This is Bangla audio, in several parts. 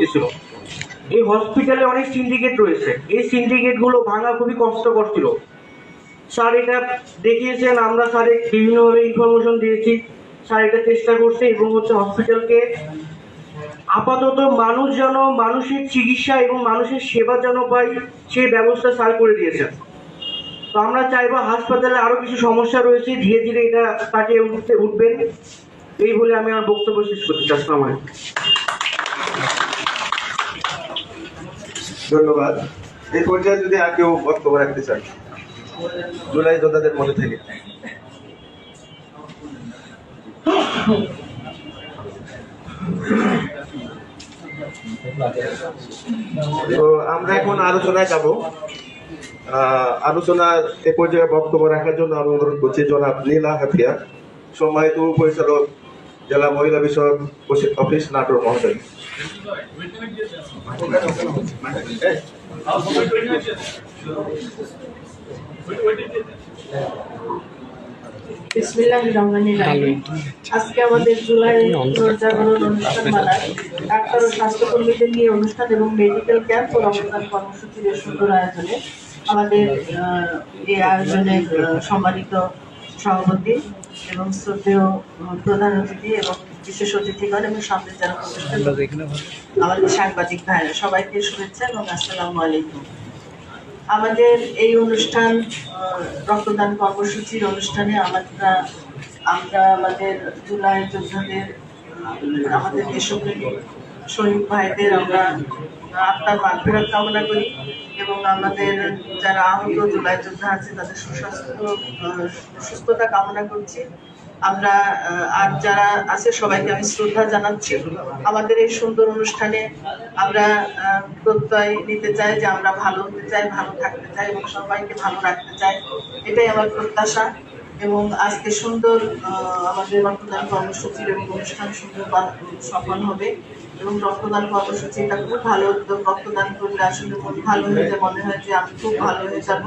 করতেছিল এই হসপিটালে অনেক সিন্ডিকেট রয়েছে। এই সিন্ডিকেটগুলো ভাঙা খুবই কষ্টকর ছিল। স্যার এটা দেখিয়েছেন, আমরা স্যারে বিভিন্নভাবে ইনফরমেশন দিয়েছি। স্যার এটা চেষ্টা করছে এবং হচ্ছে হসপিটালকে আপাতত মানুষ যেন, মানুষের চিকিৎসা এবং মানুষের সেবা যেন পাই সেই ব্যবস্থা স্যার করে দিয়েছেন। তো আমরা চাইব হাসপাতালে আরও কিছু সমস্যা রয়েছে, ধীরে ধীরে এটা কাটিয়ে উঠতে, উঠবেন। এই বলে আমি আমার বক্তব্য শেষ করতে চাই ধন্যবাদ। এই পর্যায়ে যদি আর কেউ বক্তব্য রাখতে চান, জুলাই যোদ্ধাদের মধ্যে থেকে। তো আমরা এখন আলোচনায় যাব। আলোচনার এ পর্যায়ে বক্তব্য রাখার জন্য আমি অনুরোধ করছি জনাব নীলা হাফিয়া সম্মানিত পরিচালক জেলা মহিলা বিষয়ক অফিস নাটোর রহমানির আজকে আমাদের জুলাই অনুষ্ঠান স্বাস্থ্যকর্মীদের নিয়ে অনুষ্ঠান এবং মেডিকেল ক্যাম্প আয়োজনে আমাদের সম্মানিত সভাপতি এবং শ্রদ্ধেয় প্রধান অতিথি এবং বিশেষ অতিথিগণ এবং সামনে যারা আমাদের সাংবাদিক ভাইরা সবাইকে শুভেচ্ছা এবং আসসালামু আলাইকুম। আমাদের এই অনুষ্ঠান রক্তদান কর্মসূচির অনুষ্ঠানে আমরা আমরা আমাদের জুলাই যোদ্ধাদের আমাদের দেশপ্রেমী শহীদ ভাইদের আমরা আত্মার মাগফিরাত কামনা করি এবং আমাদের যারা আহত জুলাই যোদ্ধা আছে, তাদের সুস্বাস্থ্য সুস্থতা কামনা করছি। আমরা আর যারা আছে, সবাইকে আমি শ্রদ্ধা জানাচ্ছি। আমাদের এই সুন্দর অনুষ্ঠানে আমরা প্রত্যয় নিতে চাই যে আমরা ভালো হতে চাই, ভালো থাকতে চাই এবং সবাইকে ভালো রাখতে চাই। এটাই আমার প্রত্যাশা এবং আজকে সুন্দর আমাদের রক্তদান কর্মসূচির এবং অনুষ্ঠান সুন্দর সফল হবে। এবং রক্তদান কর্মসূচিটা খুব ভালো উদ্যোগ রক্তদান করলে আসলে মন ভালো হয়ে যায় মনে হয় যে আমি খুব ভালো হয়ে যাব।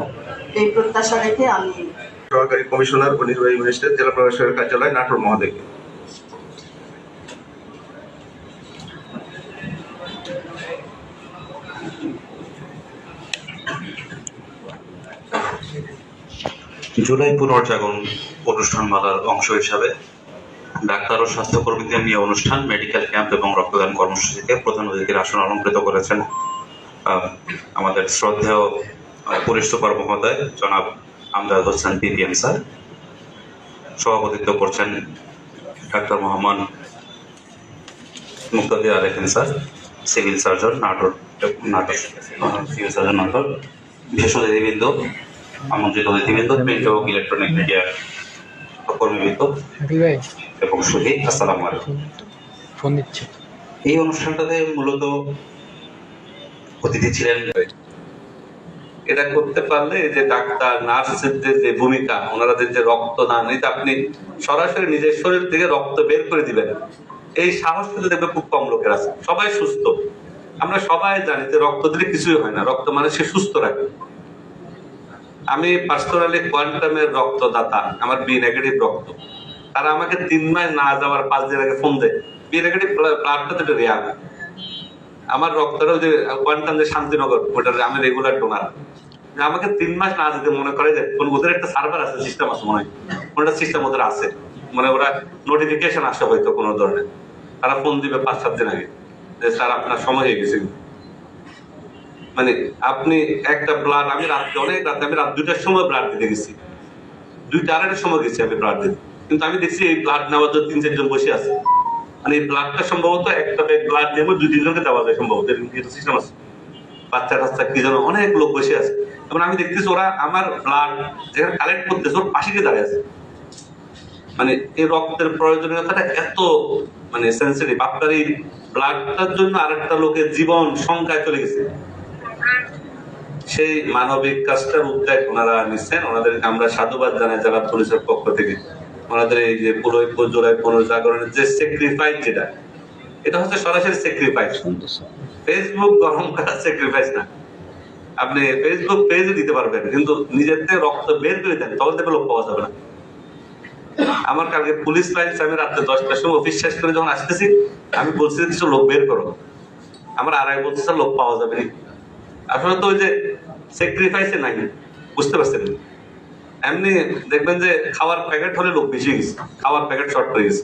এই প্রত্যাশা রেখে আমি সহকারী কমিশনার ও নির্বাহী ম্যাজিস্ট্রেট জেলা প্রশাসকের কার্যালয় নাটোর মহোদয় জুলাই পুনর্জাগরণ অনুষ্ঠানমালার অংশ হিসাবে ডাক্তার ও স্বাস্থ্যকর্মীদের নিয়ে অনুষ্ঠান, মেডিকেল ক্যাম্প এবং রক্তদান কর্মসূচিতে প্রধান অতিথির আসন অলঙ্কৃত করেছেন আমাদের শ্রদ্ধেয় পুলিশ সুপার মহোদয়, জনাব আমদাদ হোসেন পিপিএম স্যার। সভাপতিত্ব করছেন doctor Mohammad Muktadir Alekhin sir, civil surgeon, Natore Natore, civil surgeon, Natore, বিশেষ অতিথিবৃন্দ, আমন্ত্রিত অতিথিবৃন্দ, প্রিন্ট ও ইলেকট্রনিক মিডিয়া ভাই এবং সুধী আসসালামু আলাইকুম। ফোন দিচ্ছে। এই অনুষ্ঠানটাতে মূলত অতিথি ছিলেন। এটা করতে পারলে যে ডাক্তার নার্সের যে ভূমিকা যে রক্তদান এটা আপনি সরাসরি নিজের শরীর থেকে রক্ত বের করে দিবেন। এই সাহস কিন্তু দেখবে খুব কম লোকের আছে। সবাই সুস্থ। আমরা সবাই জানি যে রক্ত দিলে কিছুই হয় না। রক্ত মানুষকে সুস্থ রাখে। আমি পার্সোনালি কোয়ান্টামের রক্তদাতা, আমার বি নেগেটিভ রক্ত। তারা আমাকে তিন মাস না যাওয়ার পাঁচ দিন আগে ফোন দেয় বি নেগেটিভ ব্লাডটা তো রেয়ার আমার রক্তটা যে কোয়ান্টাম যে শান্তিনগর, ওটার আমি রেগুলার ডোনার আমাকে তিন মাস না যেতে মনে করে যে, কোন ওদের একটা সার্ভার আছে সিস্টেম আছে মনে হয়। কোনটা সিস্টেম ওদের আছে। মানে ওরা নোটিফিকেশন আসে হয়তো কোনো ধরনের। তারা ফোন দিবে পাঁচ, সাত দিন আগে। যে স্যার, আপনার সময় হয়ে গেছে। মানে আপনি একটা ব্লাড আমি রাত্রে, অনেক রাতে আমি রাত দুইটার সময় ব্লাড দিতে গেছি। দুইটা আড়াইটার সময় গেছি আমি ব্লাড দিতে। কিন্তু আমি দেখছি এই ব্লাড নেওয়ার জন্য তিন, চারজন বসে আছে। মানে এই ব্লাডটা সম্ভবত একটা ব্লাড দিয়ে দুই, তিনজনকে দেওয়া যায় সম্ভবত। সিস্টেম আছে। বাচ্চা টাচ্চা কি যেন অনেক লোক বসে আছে। এবং আমি দেখতেছি ওরা আমার ব্লাড যেখানে কালেক্ট করতেছে, ওর পাশে গিয়ে দাঁড়িয়ে আছে। মানে এই রক্তের প্রয়োজনীয়তাটা এত মানে সেন্সিটিভ আপনার এই ব্লাডটার জন্য আরেকটা লোকের জীবন সংখ্যায় চলে গেছে। সেই মানবিক কাজটার উদ্যোগ ওনারা নিচ্ছেন। ওনাদেরকে আমরা সাধুবাদ জানাই যারা পুলিশের পক্ষ থেকে। ওনাদের এই যে পুরোই জোড়ায় পুনর্জাগরণের যে স্যাক্রিফাইস যেটা, এটা হচ্ছে সরাসরি স্যাক্রিফাইস ফেসবুক গরম করা স্যাক্রিফাইস না। আপনি ফেসবুক পেজে দিতে পারবেন, কিন্তু নিজের থেকে রক্ত বের করে দেন, তখন থেকে লোক পাওয়া যাবে না। আমার কালকে পুলিশ লাইন আমি রাত্রে দশটার সময় অফিস শেষ করে যখন আসতেছি, আমি বলছি কিছু লোক বের করো। আমার আড়াই বছর লোক পাওয়া যাবে না। আসলে তো ওই যে স্যাক্রিফাইসে নাই, বুঝতে পারছেন? এমনি দেখবেন যে খাওয়ার প্যাকেট হলে লোক বেশি গেছে। খাওয়ার প্যাকেট শর্ট হয়ে গেছে।